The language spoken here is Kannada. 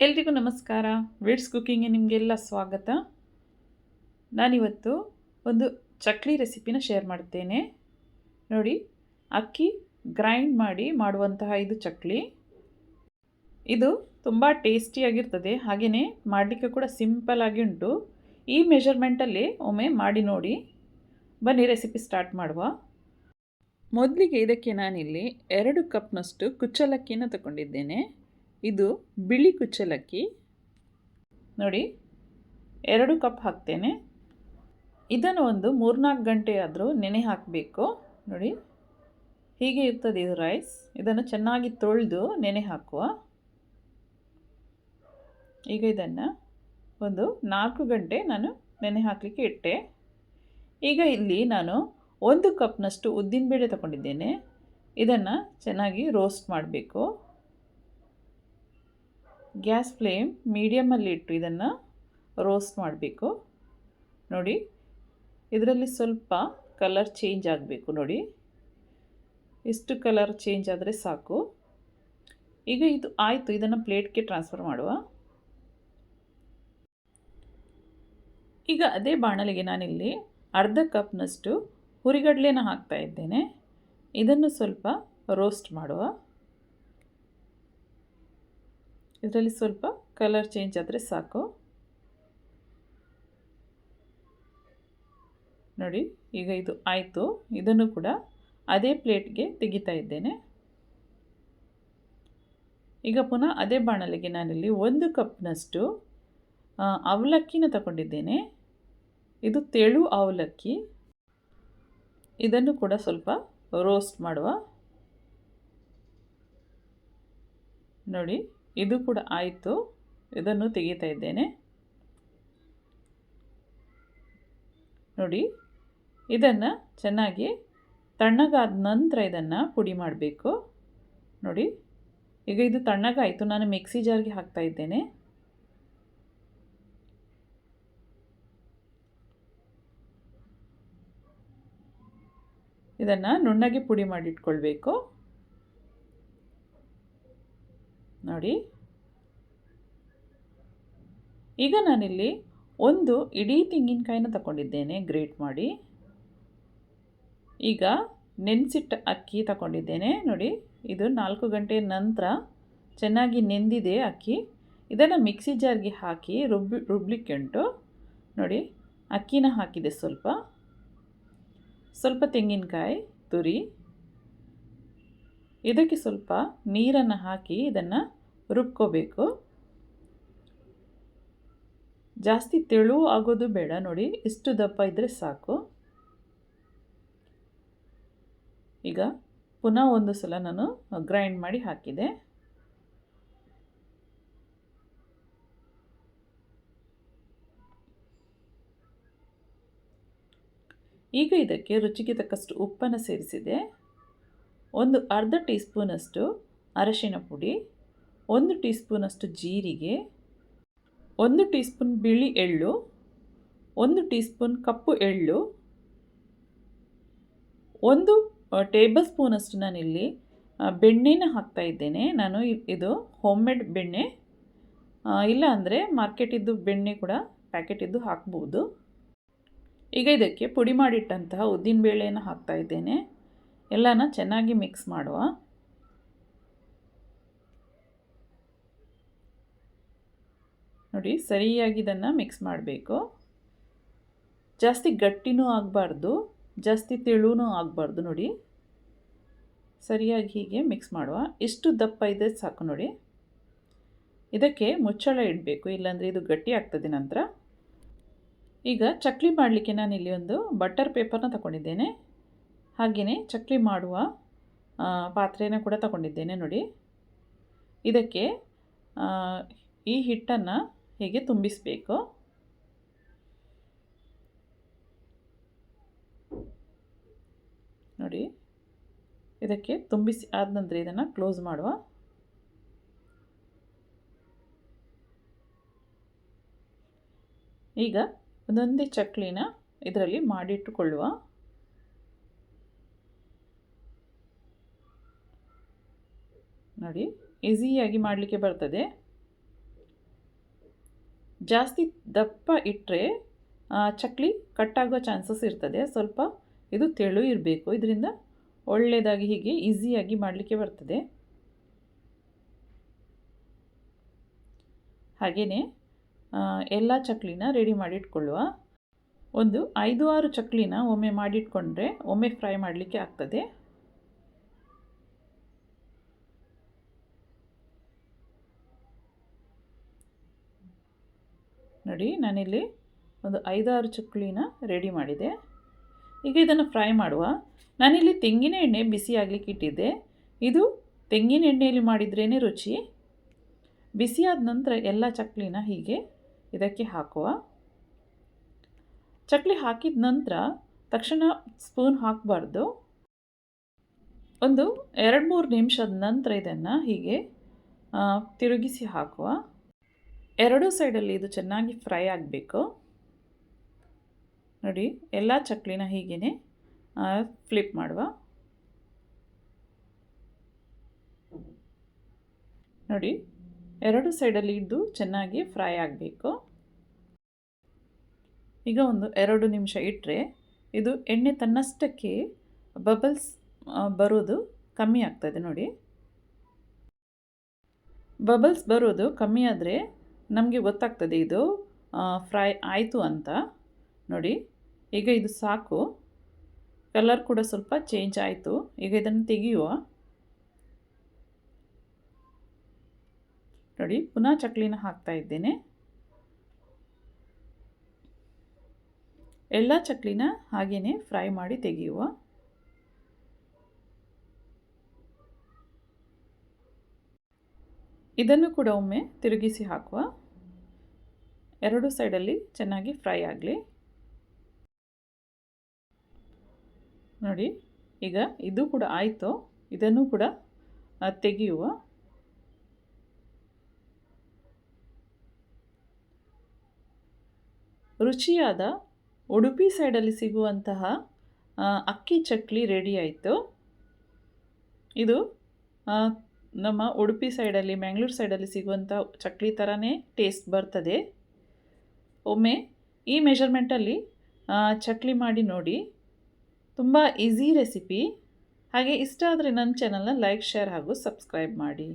ಎಲ್ರಿಗೂ ನಮಸ್ಕಾರ. ವಿಡ್ಸ್ ಕುಕ್ಕಿಂಗ್ಗೆ ನಿಮಗೆಲ್ಲ ಸ್ವಾಗತ. ನಾನಿವತ್ತು ಒಂದು ಚಕ್ಲಿ ರೆಸಿಪಿನ ಶೇರ್ ಮಾಡ್ತೇನೆ. ನೋಡಿ, ಅಕ್ಕಿ ಗ್ರೈಂಡ್ ಮಾಡಿ ಮಾಡುವಂತಹ ಇದು ಚಕ್ಲಿ. ಇದು ತುಂಬ ಟೇಸ್ಟಿಯಾಗಿರ್ತದೆ ಹಾಗೆಯೇ ಮಾಡಲಿಕ್ಕೆ ಕೂಡ ಸಿಂಪಲ್ ಆಗಿ ಉಂಟು. ಈ ಮೆಷರ್ಮೆಂಟಲ್ಲಿ ಒಮ್ಮೆ ಮಾಡಿ ನೋಡಿ. ಬನ್ನಿ ರೆಸಿಪಿ ಸ್ಟಾರ್ಟ್ ಮಾಡುವ. ಮೊದಲಿಗೆ ಇದಕ್ಕೆ ನಾನಿಲ್ಲಿ ಎರಡು ಕಪ್ನಷ್ಟು ಕುಚ್ಚಲಕ್ಕಿನ ತಗೊಂಡಿದ್ದೇನೆ. ಇದು ಬಿಳಿ ಕುಚ್ಚಲಕ್ಕಿ. ನೋಡಿ, ಎರಡು ಕಪ್ ಹಾಕ್ತೇನೆ. ಇದನ್ನು ಒಂದು ಮೂರ್ನಾಲ್ಕು ಗಂಟೆ ಆದರೂ ನೆನೆ ಹಾಕಬೇಕು. ನೋಡಿ, ಹೀಗೆ ಇರ್ತದೆ ಇದು ರೈಸ್. ಇದನ್ನು ಚೆನ್ನಾಗಿ ತೊಳೆದು ನೆನೆ ಹಾಕುವ. ಈಗ ಇದನ್ನು ಒಂದು ನಾಲ್ಕು ಗಂಟೆ ನಾನು ನೆನೆ ಹಾಕಲಿಕ್ಕೆ ಇಟ್ಟೆ. ಈಗ ಇಲ್ಲಿ ನಾನು ಒಂದು ಕಪ್ನಷ್ಟು ಉದ್ದಿನಬೇಳೆ ತಗೊಂಡಿದ್ದೇನೆ. ಇದನ್ನು ಚೆನ್ನಾಗಿ ರೋಸ್ಟ್ ಮಾಡಬೇಕು. ಗ್ಯಾಸ್ ಫ್ಲೇಮ್ ಮೀಡಿಯಮಲ್ಲಿ ಇಟ್ಟು ಇದನ್ನು ರೋಸ್ಟ್ ಮಾಡಬೇಕು. ನೋಡಿ, ಇದರಲ್ಲಿ ಸ್ವಲ್ಪ ಕಲರ್ ಚೇಂಜ್ ಆಗಬೇಕು ನೋಡಿ. ಇಷ್ಟು ಕಲರ್ ಚೇಂಜ್ ಆದರೆ ಸಾಕು. ಈಗ ಇದು ಆಯಿತು, ಇದನ್ನು ಪ್ಲೇಟ್ಗೆ ಟ್ರಾನ್ಸ್ಫರ್ ಮಾಡುವ. ಈಗ ಅದೇ ಬಾಣಲಿಗೆ ನಾನಿಲ್ಲಿ ಅರ್ಧ ಕಪ್ನಷ್ಟು ಹುರಿಗಡಲೆನ ಹಾಕ್ತಾ ಇದ್ದೇನೆ. ಇದನ್ನು ಸ್ವಲ್ಪ ರೋಸ್ಟ್ ಮಾಡುವ. ಇದರಲ್ಲಿ ಸ್ವಲ್ಪ ಕಲರ್ ಚೇಂಜ್ ಆದರೆ ಸಾಕು. ನೋಡಿ, ಈಗ ಇದು ಆಯಿತು. ಇದನ್ನು ಕೂಡ ಅದೇ ಪ್ಲೇಟ್ಗೆ ತೆಗಿತಾ ಇದ್ದೇನೆ. ಈಗ ಪುನಃ ಅದೇ ಬಾಣಲೆಗೆ ನಾನಿಲ್ಲಿ ಒಂದು ಕಪ್ನಷ್ಟು ಅವಲಕ್ಕಿನ ತಗೊಂಡಿದ್ದೇನೆ. ಇದು ತೆಳು ಅವಲಕ್ಕಿ. ಇದನ್ನು ಕೂಡ ಸ್ವಲ್ಪ ರೋಸ್ಟ್ ಮಾಡುವ. ನೋಡಿ ಇದು ಕೂಡ ಆಯಿತು. ಇದನ್ನು ತೆಗಿತಾ ಇದ್ದೇನೆ. ನೋಡಿ, ಇದನ್ನು ಚೆನ್ನಾಗಿ ತಣ್ಣಗಾದ ನಂತರ ಇದನ್ನು ಪುಡಿ ಮಾಡಬೇಕು. ನೋಡಿ, ಈಗ ಇದು ತಣ್ಣಗಾಯಿತು. ನಾನು ಮಿಕ್ಸಿ ಜಾರ್ಗೆ ಹಾಕ್ತಾ ಇದ್ದೇನೆ. ಇದನ್ನು ನುಣ್ಣಗೆ ಪುಡಿ ಮಾಡಿಟ್ಕೊಳ್ಬೇಕು. ನೋಡಿ. ಈಗ ನಾನಿಲ್ಲಿ ಒಂದು ಇಡೀ ತೆಂಗಿನಕಾಯಿನ ತಗೊಂಡಿದ್ದೇನೆ ಗ್ರೇಟ್ ಮಾಡಿ. ಈಗ ನೆನೆಸಿಟ್ಟ ಅಕ್ಕಿ ತಗೊಂಡಿದ್ದೇನೆ ನೋಡಿ. ಇದು ನಾಲ್ಕು ಗಂಟೆ ನಂತರ ಚೆನ್ನಾಗಿ ನೆಂದಿದೆ ಅಕ್ಕಿ. ಇದನ್ನು ಮಿಕ್ಸಿ ಜಾರ್ಗೆ ಹಾಕಿ ರುಬ್ಬಿ ರುಬ್ಲಿಕ್ಕೆ ಉಂಟು ನೋಡಿ, ಅಕ್ಕಿನ ಹಾಕಿದೆ ಸ್ವಲ್ಪ. ಸ್ವಲ್ಪ ತೆಂಗಿನಕಾಯಿ, ತುರಿ. ಇದಕ್ಕೆ ಸ್ವಲ್ಪ ನೀರನ್ನು ಹಾಕಿ ಇದನ್ನು ರುಬ್ಕೋಬೇಕು. ಜಾಸ್ತಿ ತೆಳು ಆಗೋದು ಬೇಡ, ನೋಡಿ, ಇಷ್ಟು ದಪ್ಪ ಇದ್ದರೆ ಸಾಕು. ಈಗ ಪುನಃ ಒಂದು ಸಲ ನಾನು ಗ್ರೈಂಡ್ ಮಾಡಿ ಹಾಕಿದೆ. ಈಗ ಇದಕ್ಕೆ ರುಚಿಗೆ ತಕ್ಕಷ್ಟು ಉಪ್ಪನ್ನು ಸೇರಿಸಿದೆ. ಒಂದು ಅರ್ಧ ಟೀ ಸ್ಪೂನಷ್ಟು ಅರಶಿನ ಪುಡಿ, ಒಂದು ಟೀ ಸ್ಪೂನಷ್ಟು ಜೀರಿಗೆ, ಒಂದು ಟೀ ಸ್ಪೂನ್ ಬಿಳಿ ಎಳ್ಳು, ಒಂದು ಟೀ ಸ್ಪೂನ್ ಕಪ್ಪು ಎಳ್ಳು, ಒಂದು ಟೇಬಲ್ ಸ್ಪೂನಷ್ಟು ನಾನಿಲ್ಲಿ ಬೆಣ್ಣೆನ ಹಾಕ್ತಾ ಇದ್ದೇನೆ. ನಾನು ಇದು ಹೋಮ್ ಮೇಡ್ ಬೆಣ್ಣೆ ಇಲ್ಲ ಅಂದರೆ ಮಾರ್ಕೆಟಿದ್ದು ಬೆಣ್ಣೆ ಕೂಡ ಪ್ಯಾಕೆಟಿದ್ದು ಹಾಕ್ಬೋದು. ಈಗ ಇದಕ್ಕೆ ಪುಡಿ ಮಾಡಿಟ್ಟಂತಹ ಉದ್ದಿನಬೇಳೆಯನ್ನು ಹಾಕ್ತಾ ಇದ್ದೇನೆ. ಎಲ್ಲನ ಚೆನ್ನಾಗಿ ಮಿಕ್ಸ್ ಮಾಡುವ. ನೋಡಿ, ಸರಿಯಾಗಿ ಇದನ್ನು ಮಿಕ್ಸ್ ಮಾಡಬೇಕು. ಜಾಸ್ತಿ ಗಟ್ಟಿನೂ ಆಗಬಾರ್ದು, ಜಾಸ್ತಿ ತೆಳೂನೂ ಆಗಬಾರ್ದು ನೋಡಿ. ಸರಿಯಾಗಿ ಹೀಗೆ ಮಿಕ್ಸ್ ಮಾಡುವ. ಇಷ್ಟು ದಪ್ಪ ಇದೆ ಸಾಕು ನೋಡಿ. ಇದಕ್ಕೆ ಮುಚ್ಚಳ ಇಡಬೇಕು, ಇಲ್ಲಾಂದರೆ ಇದು ಗಟ್ಟಿ ಆಗ್ತದೆ ನಂತರ. ಈಗ ಚಕ್ಲಿ ಮಾಡಲಿಕ್ಕೆ ನಾನು ಇಲ್ಲಿ ಒಂದು ಬಟರ್ ಪೇಪರ್ನ ತಗೊಂಡಿದ್ದೇನೆ. ಹಾಗೆಯೇ ಚಕ್ಲಿ ಮಾಡುವ ಪಾತ್ರೆನ ಕೂಡ ತಗೊಂಡಿದ್ದೇನೆ ನೋಡಿ. ಇದಕ್ಕೆ ಈ ಹಿಟ್ಟನ್ನು ಹೇಗೆ ತುಂಬಿಸಬೇಕು? ನೋಡಿ, ಇದಕ್ಕೆ ತುಂಬಿಸಿ ಆದ ನಂತರ ಇದನ್ನು ಕ್ಲೋಸ್ ಮಾಡುವ. ಈಗ ಒಂದೊಂದೇ ಚಕ್ಲಿನ ಇದರಲ್ಲಿ ಮಾಡಿಟ್ಟುಕೊಳ್ಳುವ. ನೋಡಿ ಈಸಿಯಾಗಿ ಮಾಡಲಿಕ್ಕೆ ಬರ್ತದೆ. ಜಾಸ್ತಿ ದಪ್ಪ ಇಟ್ಟರೆ ಚಕ್ಲಿ ಕಟ್ಟಾಗೋ ಚಾನ್ಸಸ್ ಇರ್ತದೆ. ಸ್ವಲ್ಪ ಇದು ತೆಳು ಇರಬೇಕು. ಇದರಿಂದ ಒಳ್ಳೆಯದಾಗಿ ಹೀಗೆ ಈಸಿಯಾಗಿ ಮಾಡಲಿಕ್ಕೆ ಬರ್ತದೆ. ಹಾಗೆಯೇ ಎಲ್ಲ ಚಕ್ಲಿನ ರೆಡಿ ಮಾಡಿಟ್ಕೊಳ್ಳುವ. ಒಂದು ಐದು ಆರು ಚಕ್ಲಿನ ಒಮ್ಮೆ ಮಾಡಿಟ್ಕೊಂಡ್ರೆ ಒಮ್ಮೆ ಫ್ರೈ ಮಾಡಲಿಕ್ಕೆ ಆಗ್ತದೆ. ನೋಡಿ, ನಾನಿಲ್ಲಿ ಒಂದು ಐದಾರು ಚಕ್ಲಿನ ರೆಡಿ ಮಾಡಿದೆ. ಈಗ ಇದನ್ನು ಫ್ರೈ ಮಾಡುವ. ನಾನಿಲ್ಲಿ ತೆಂಗಿನ ಎಣ್ಣೆ ಬಿಸಿ ಆಗಲಿಕ್ಕೆ ಇಟ್ಟಿದ್ದೆ. ಇದು ತೆಂಗಿನ ಎಣ್ಣೆಯಲ್ಲಿ ಮಾಡಿದ್ರೇ ರುಚಿ. ಬಿಸಿಯಾದ ನಂತರ ಎಲ್ಲ ಚಕ್ಲಿನ ಹೀಗೆ ಇದಕ್ಕೆ ಹಾಕುವ. ಚಕ್ಲಿ ಹಾಕಿದ ನಂತರ ತಕ್ಷಣ ಸ್ಪೂನ್ ಹಾಕಬಾರ್ದು. ಒಂದು ಎರಡು ಮೂರು ನಿಮಿಷದ ನಂತರ ಇದನ್ನು ಹೀಗೆ ತಿರುಗಿಸಿ ಹಾಕುವ. ಎರಡೂ ಸೈಡಲ್ಲಿ ಇದು ಚೆನ್ನಾಗಿ ಫ್ರೈ ಆಗಬೇಕು. ನೋಡಿ, ಎಲ್ಲ ಚಕ್ಲಿನ ಹೀಗೇ ಫ್ಲಿಪ್ ಮಾಡುವ. ನೋಡಿ, ಎರಡು ಸೈಡಲ್ಲಿ ಇದ್ದು ಚೆನ್ನಾಗಿ ಫ್ರೈ ಆಗಬೇಕು. ಈಗ ಒಂದು ಎರಡು ನಿಮಿಷ ಇಟ್ಟರೆ ಇದು ಎಣ್ಣೆ ತನ್ನಷ್ಟಕ್ಕೆ ಬಬಲ್ಸ್ ಬರೋದು ಕಮ್ಮಿ ಆಗ್ತದೆ ನೋಡಿ. ಬಬಲ್ಸ್ ಬರೋದು ಕಮ್ಮಿ ಆದರೆ ನಮಗೆ ಗೊತ್ತಾಗ್ತದೆ ಇದು. ಫ್ರೈ ಆಯಿತು ಅಂತ. ನೋಡಿ, ಈಗ ಇದು ಸಾಕು. ಕಲರ್ ಕೂಡ ಸ್ವಲ್ಪ ಚೇಂಜ್ ಆಯಿತು. ಈಗ ಇದನ್ನು ತೆಗೆಯುವ. ನೋಡಿ, ಪುನಃ ಚಕ್ಲಿನ ಹಾಕ್ತಾ ಇದ್ದೇನೆ. ಎಲ್ಲ ಚಕ್ಲಿನ ಹಾಗೆಯೇ ಫ್ರೈ ಮಾಡಿ ತೆಗೆಯುವ. ಇದನ್ನು ಕೂಡ ಒಮ್ಮೆ ತಿರುಗಿಸಿ ಹಾಕುವ. ಎರಡು ಸೈಡಲ್ಲಿ ಚೆನ್ನಾಗಿ ಫ್ರೈ ಆಗಲಿ. ನೋಡಿ, ಈಗ ಇದು ಕೂಡ ಆಯಿತು. ಇದನ್ನು ಕೂಡ ತೆಗೆಯುವ. ರುಚಿಯಾದ ಉಡುಪಿ ಸೈಡಲ್ಲಿ ಸಿಗುವಂತಹ ಅಕ್ಕಿ ಚಕ್ಲಿ ರೆಡಿ ಆಯಿತು. ಇದು ನಮ್ಮ ಉಡುಪಿ ಸೈಡಲ್ಲಿ, ಮ್ಯಾಂಗ್ಳೂರು ಸೈಡಲ್ಲಿ ಸಿಗುವಂಥ ಚಕ್ಲಿ ಥರನೇ ಟೇಸ್ಟ್ ಬರ್ತದೆ. ಒಮ್ಮೆ ಈ ಮೆಷರ್ಮೆಂಟಲ್ಲಿ ಚಕ್ಲಿ ಮಾಡಿ ನೋಡಿ. ತುಂಬ ಈಸಿ ರೆಸಿಪಿ ಹಾಗೆ ಇಷ್ಟ ಆದರೆ ನನ್ನ ಚಾನಲ್ನ ಲೈಕ್ ಶೇರ್ ಹಾಗೂ ಸಬ್ಸ್ಕ್ರೈಬ್ ಮಾಡಿ.